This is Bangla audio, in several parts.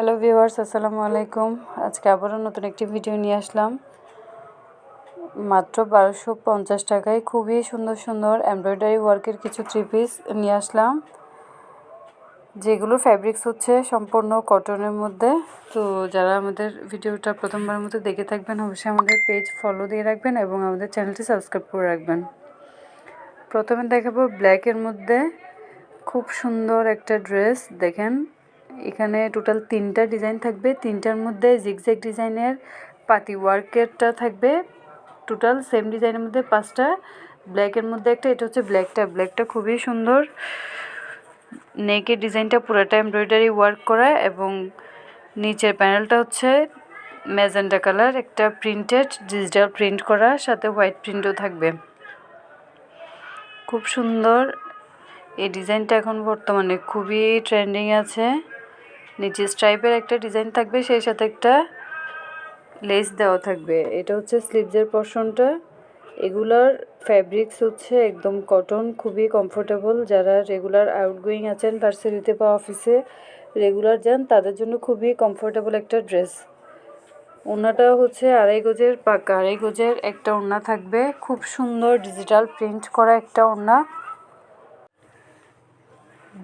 হ্যালো ভিউয়ার্স আসসালামু আলাইকুম। আজকে আবারও নতুন একটি ভিডিও নিয়ে আসলাম। মাত্র বারোশো পঞ্চাশ টাকায় খুবই সুন্দর সুন্দর এমব্রয়ডারি ওয়ার্কের কিছু থ্রি পিস নিয়ে আসলাম। যেগুলো ফ্যাব্রিক্স হচ্ছে সম্পূর্ণ কটনের মধ্যে। তো যারা আমাদের ভিডিওটা প্রথমবারের মতো দেখে থাকবেন, অবশ্যই আমাদের পেজ ফলো দিয়ে রাখবেন এবং আমাদের চ্যানেলটি সাবস্ক্রাইব করে রাখবেন। প্রথমে দেখাবো ব্ল্যাকের মধ্যে খুব সুন্দর একটা ড্রেস দেখেন। এখানে টোটাল তিনটা ডিজাইন থাকবে। তিনটার মধ্যে জিগজ্যাগ ডিজাইনের পাতি ওয়ার্কেরটা থাকবে। টোটাল সেম ডিজাইনের মধ্যে পাঁচটা। ব্ল্যাকের মধ্যে একটা, এটা হচ্ছে ব্ল্যাকটা ব্ল্যাকটা খুবই সুন্দর। নেকের ডিজাইনটা পুরোটা এমব্রয়ডারি ওয়ার্ক করা এবং নিচের প্যানেলটা হচ্ছে ম্যাজেন্ডা কালার। একটা প্রিন্টেড ডিজিটাল প্রিন্ট করা, সাথে হোয়াইট প্রিন্টও থাকবে। খুব সুন্দর। এই ডিজাইনটা এখন বর্তমানে খুবই ট্রেন্ডিং আছে। নিচে স্ট্রাইপের একটা ডিজাইন থাকবে, সেই সাথে একটা লেস দেওয়া থাকবে। এটা হচ্ছে স্লিভসের পশনটা এগুলার ফ্যাব্রিক্স হচ্ছে একদম কটন খুবই কমফোর্টেবল যারা রেগুলার আউটগোয়িং আছেন ভার্সিটিতে বা অফিসে রেগুলার যান, তাদের জন্য খুবই কমফোর্টেবল একটা ড্রেস ওনাটা হচ্ছে আড়াই গজের পাকা, আড়াই গজের একটা ওড়না থাকবে। খুব সুন্দর ডিজিটাল প্রিন্ট করা একটা ওড়না।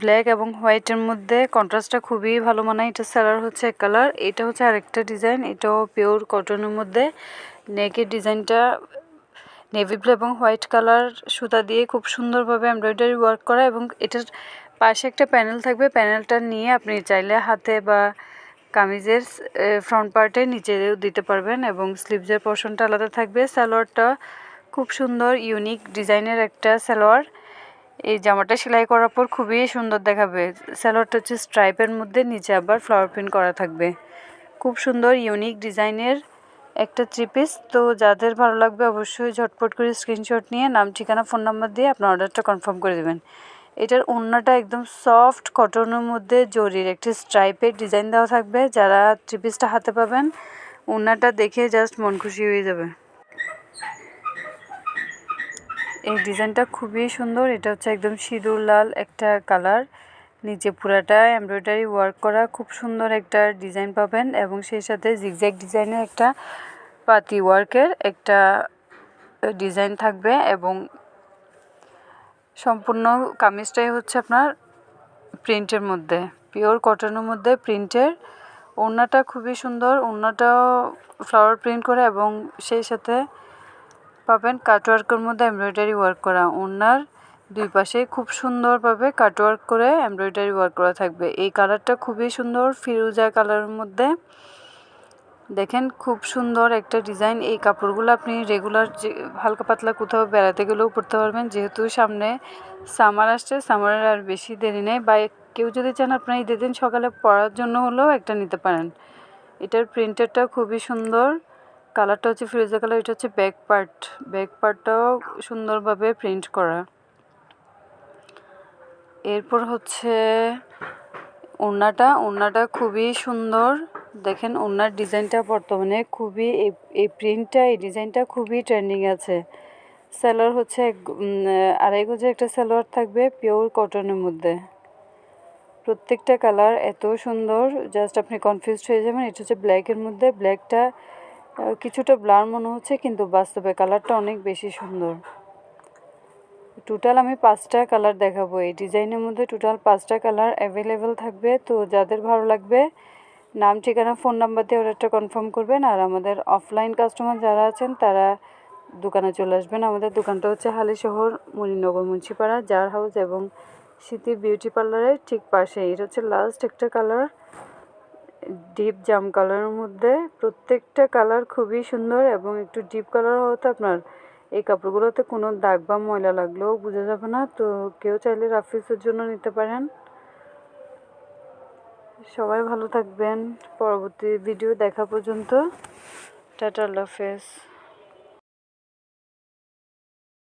ব্ল্যাক এবং হোয়াইটের মধ্যে কন্ট্রাস্টটা খুবই ভালো মানায়। এটা স্যালার হচ্ছে এক কালার এটা হচ্ছে আরেকটা ডিজাইন এটাও পিওর কটনের মধ্যে। নেকের ডিজাইনটা নেভি ব্লু এবং হোয়াইট কালার সুতা দিয়ে খুব সুন্দরভাবে এমব্রয়ডারি ওয়ার্ক করা এবং এটার পাশে একটা প্যানেল থাকবে। প্যানেলটা নিয়ে আপনি চাইলে হাতে বা কামিজের ফ্রন্ট পার্টে নিচেও দিতে পারবেন এবং স্লিভসের পোর্শনটা আলাদা থাকবে। সালোয়ারটা খুব সুন্দর ইউনিক ডিজাইনের একটা সালোয়ার। এই জামাটা সেলাই করার পর খুবই সুন্দর দেখাবে। স্যালোয়ারটা হচ্ছে স্ট্রাইপের মধ্যে, নিচে আবার ফ্লাওয়ার প্রিন্ট করা থাকবে। খুব সুন্দর ইউনিক ডিজাইনের একটা থ্রি পিস তো যাদের ভালো লাগবে অবশ্যই ঝটপট করে স্ক্রিনশট নিয়ে, নাম, ঠিকানা ফোন নাম্বার দিয়ে আপনার অর্ডারটা কনফার্ম করে দেবেন। এটার অন্যটা একদম সফট কটনের মধ্যে জরির একটি স্ট্রাইপের ডিজাইন দেওয়া থাকবে। যারা থ্রি পিসটা হাতে পাবেন ওনাটা দেখে জাস্ট মন খুশি হয়ে যাবে। এই ডিজাইনটা খুবই সুন্দর। এটা হচ্ছে একদম সিঁদুর লাল একটা কালার। নিচে পুরাটা এমব্রয়ডারি ওয়ার্ক করা। খুব সুন্দর একটা ডিজাইন পাবেন এবং সেই সাথে জিগজ্যাগ ডিজাইনের একটা পাতি ওয়ার্কের একটা ডিজাইন থাকবে এবং সম্পূর্ণ কামিজটাই হচ্ছে আপনার প্রিন্টের মধ্যে। পিওর কটনের মধ্যে প্রিন্টের। ওড়নাটা খুবই সুন্দর। ওড়নাটাও ফ্লাওয়ার প্রিন্ট করে এবং সেই সাথে পাবেন কাটওয়ার্কের মধ্যে এমব্রয়ডারি ওয়ার্ক করা। ওনার দুই পাশে খুব সুন্দরভাবে কাটওয়ার্ক করে এমব্রয়ডারি ওয়ার্ক করা থাকবে। এই কালারটা খুবই সুন্দর ফিরুজা কালারের মধ্যে। দেখেন খুব সুন্দর একটা ডিজাইন এই কাপড়গুলো আপনি রেগুলার যে, হালকা পাতলা কোথাও বেড়াতে গেলেও পরতে পারবেন। যেহেতু সামনে সামার আসছে সামারের আর বেশি দেরি নেই। বা কেউ যদি চান আপনার ঈদের দিন সকালে পরার জন্য হলেও একটা নিতে পারেন। এটার প্রিন্টারটা খুবই সুন্দর। কালারটা হচ্ছে ফিরোজা কালার, এটা হচ্ছে ব্যাক পার্ট ব্যাক পার্টটাও সুন্দরভাবে প্রিন্ট করা। এরপর হচ্ছে ওড়নাটা। ওড়নাটা খুবই সুন্দর। দেখেন ওড়নার ডিজাইনটা বর্তমানে খুবই এই প্রিন্টটা এই ডিজাইনটা খুবই ট্রেন্ডিং আছে। স্যালোয়ার হচ্ছে আড়াই গজে একটা স্যালোয়ার থাকবে পিওর কটনের মধ্যে। প্রত্যেকটা কালার এত সুন্দর জাস্ট আপনি কনফিউজড হয়ে যাবেন। এটা হচ্ছে ব্ল্যাকের মধ্যে। ব্ল্যাকটা কিছুটা ব্লার মনে হচ্ছে, কিন্তু বাস্তবে কালারটা অনেক বেশি সুন্দর। টোটাল আমি পাঁচটা কালার দেখাবো। এই ডিজাইনের মধ্যে টোটাল পাঁচটা কালার অ্যাভেলেবেল থাকবে। তো যাদের ভালো লাগবে, নাম, ঠিকানা ফোন নাম্বার দিয়ে অর্ডারটা কনফার্ম করবেন। আর আমাদের অফলাইন কাস্টমার যারা আছেন, তারা দোকানে চলে আসবেন। আমাদের দোকানটা হচ্ছে হালি শহর মুন্সিপাড়া, জার হাউস এবং স্মৃতি বিউটি পার্লারের ঠিক পাশে এটা হচ্ছে লাস্ট একটা কালার। ডিপ জাম কালারের মধ্যে প্রত্যেকটা কালার খুবই সুন্দর এবং একটু ডিপ কালার হওয়াতে আপনার এই কাপড়গুলোতে কোনো দাগ বা ময়লা লাগলেও বোঝা যাবে না। তো কেউ চাইলে রাফিসের জন্য নিতে পারেন। সবাই ভালো থাকবেন। পরবর্তী ভিডিও দেখা পর্যন্ত। টাটা, আল্লাহ হাফেজ।